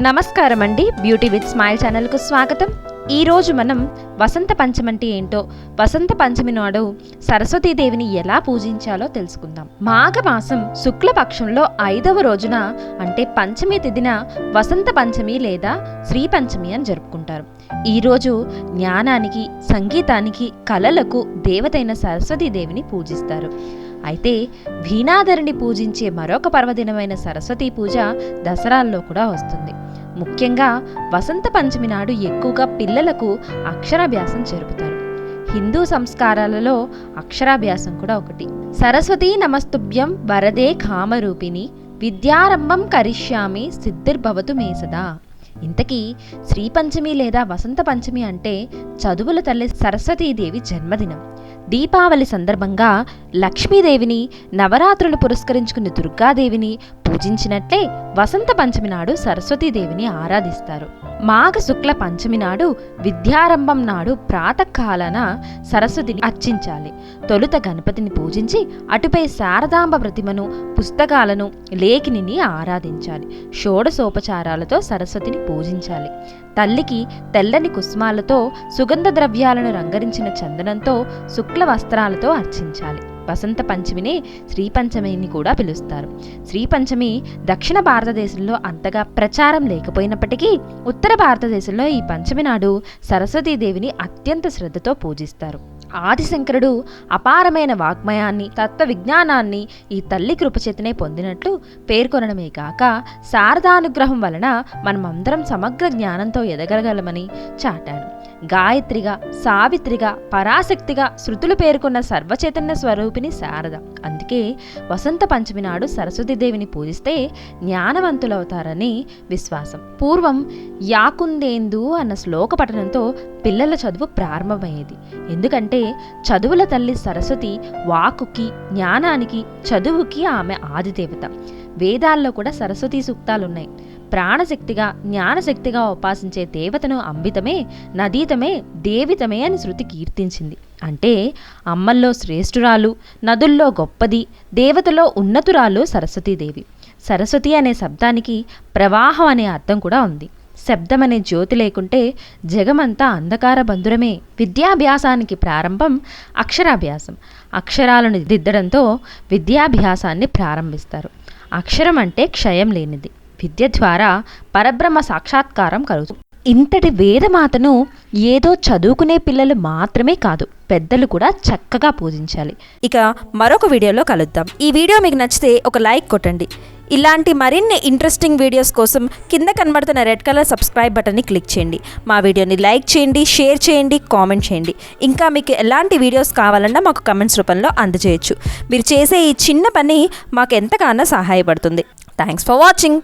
నమస్కారం అండి beauty with smile ఛానల్కు స్వాగతం. ఈరోజు మనం వసంత పంచమి అంటే ఏంటో వసంత పంచమి నాడు సరస్వతీదేవిని ఎలా పూజించాలో తెలుసుకుందాం. మాఘమాసం శుక్లపక్షంలో ఐదవ రోజున అంటే పంచమి తిథిన వసంత పంచమి లేదా శ్రీ పంచమి అని జరుపుకుంటారు. ఈరోజు జ్ఞానానికి సంగీతానికి కళలకు దేవతైన సరస్వతీదేవిని పూజిస్తారు. అయితే వీణాధరిని పూజించే మరొక పర్వదినమైన సరస్వతీ పూజ దసరాల్లో కూడా వస్తుంది. ముఖ్యంగా వసంత పంచమి నాడు ఎక్కువగా పిల్లలకు అక్షరాభ్యాసం జరుపుతారు. హిందూ సంస్కారాలలో అక్షరాభ్యాసం కూడా ఒకటి. సరస్వతీ నమస్తుభ్యం వరదే కామరూపిణి విద్యారంభం కరిష్యామి సిద్ధిర్భవతు మేసదా ఇంతకీ శ్రీ పంచమి లేదా వసంత పంచమి అంటే చదువుల తల్లి సరస్వతీదేవి జన్మదినం. దీపావళి సందర్భంగా లక్ష్మీదేవిని నవరాత్రులు పురస్కరించుకుని దుర్గాదేవిని పూజించినట్లే వసంత పంచమి నాడు సరస్వతీదేవిని ఆరాధిస్తారు. మాఘ శుక్ల పంచమి నాడు విద్యారంభం నాడు ప్రాతకాలన సరస్వతిని అర్చించాలి. తొలుత గణపతిని పూజించి అటుపై శారదాంబ ప్రతిమను పుస్తకాలను లేఖిని ఆరాధించాలి. షోడసోపచారాలతో సరస్వతిని పూజించాలి. తల్లికి తెల్లని కుస్మాలతో సుగంధ ద్రవ్యాలను రంగరించిన చందనంతో శుక్ల వస్త్రాలతో అర్చించాలి. వసంత పంచమినే శ్రీ పంచమిని కూడా పిలుస్తారు. శ్రీ పంచమి దక్షిణ భారతదేశంలో అంతగా ప్రచారం లేకపోయినప్పటికీ ఉత్తర భారతదేశంలో ఈ పంచమి నాడు సరస్వతీదేవిని అత్యంత శ్రద్ధతో పూజిస్తారు. ఆదిశంకరుడు అపారమైన వాగ్మయాన్ని తత్వ విజ్ఞానాన్ని ఈ తల్లి కృపచేతనే పొందినట్లు పేర్కొనడమే కాక శారదానుగ్రహం వలన మనమందరం సమగ్ర జ్ఞానంతో ఎదగలగలమని చాటాడు. గాయత్రిగా సావిత్రిగా పరాశక్తిగా శృతులు పేర్కొన్న సర్వచైతన్య స్వరూపిణి శారద. అందుకే వసంత పంచమి నాడు సరస్వతీదేవిని పూజిస్తే జ్ఞానవంతులవుతారని విశ్వాసం. పూర్వం యాకుందేందు అన్న శ్లోక పఠనంతో పిల్లల చదువు ప్రారంభమయ్యేది. ఎందుకంటే చదువుల తల్లి సరస్వతి వాకుకి జ్ఞానానికి చదువుకి ఆమె ఆదిదేవత. వేదాల్లో కూడా సరస్వతీ సూక్తాలున్నాయి. ప్రాణశక్తిగా జ్ఞానశక్తిగా ఉపాసించే దేవతను అంబితమే నదీతమే దేవితమే అని శృతి కీర్తించింది. అంటే అమ్మల్లో శ్రేష్ఠురాలు నదుల్లో గొప్పది దేవతలో ఉన్నతురాలు సరస్వతీదేవి. సరస్వతి అనే శబ్దానికి ప్రవాహం అనే అర్థం కూడా ఉంది. శబ్దమనే జ్యోతి లేకుంటే జగమంతా అంధకార బంధురమే. విద్యాభ్యాసానికి ప్రారంభం అక్షరాభ్యాసం. అక్షరాలను దిద్దడంతో విద్యాభ్యాసాన్ని ప్రారంభిస్తారు. అక్షరం అంటే క్షయం లేనిది. విద్య ద్వారా పరబ్రహ్మ సాక్షాత్కారం కలుగుతుంది. ఇంతటి వేదమాతను ఏదో చదువుకునే పిల్లలు మాత్రమే కాదు పెద్దలు కూడా చక్కగా పూజించాలి. ఇక మరొక వీడియోలో కలుద్దాం. ఈ వీడియో మీకు నచ్చితే ఒక లైక్ కొట్టండి. ఇలాంటి మరిన్ని ఇంట్రెస్టింగ్ వీడియోస్ కోసం కింద కనబడుతున్న రెడ్ కలర్ సబ్స్క్రైబ్ బటన్ని క్లిక్ చేయండి. మా వీడియోని లైక్ చేయండి షేర్ చేయండి కామెంట్ చేయండి. ఇంకా మీకు ఎలాంటి వీడియోస్ కావాలన్నా మాకు కమెంట్స్ రూపంలో అందజేయచ్చు. మీరు చేసే ఈ చిన్న పని మాకు ఎంతగానో సహాయపడుతుంది. Thanks for watching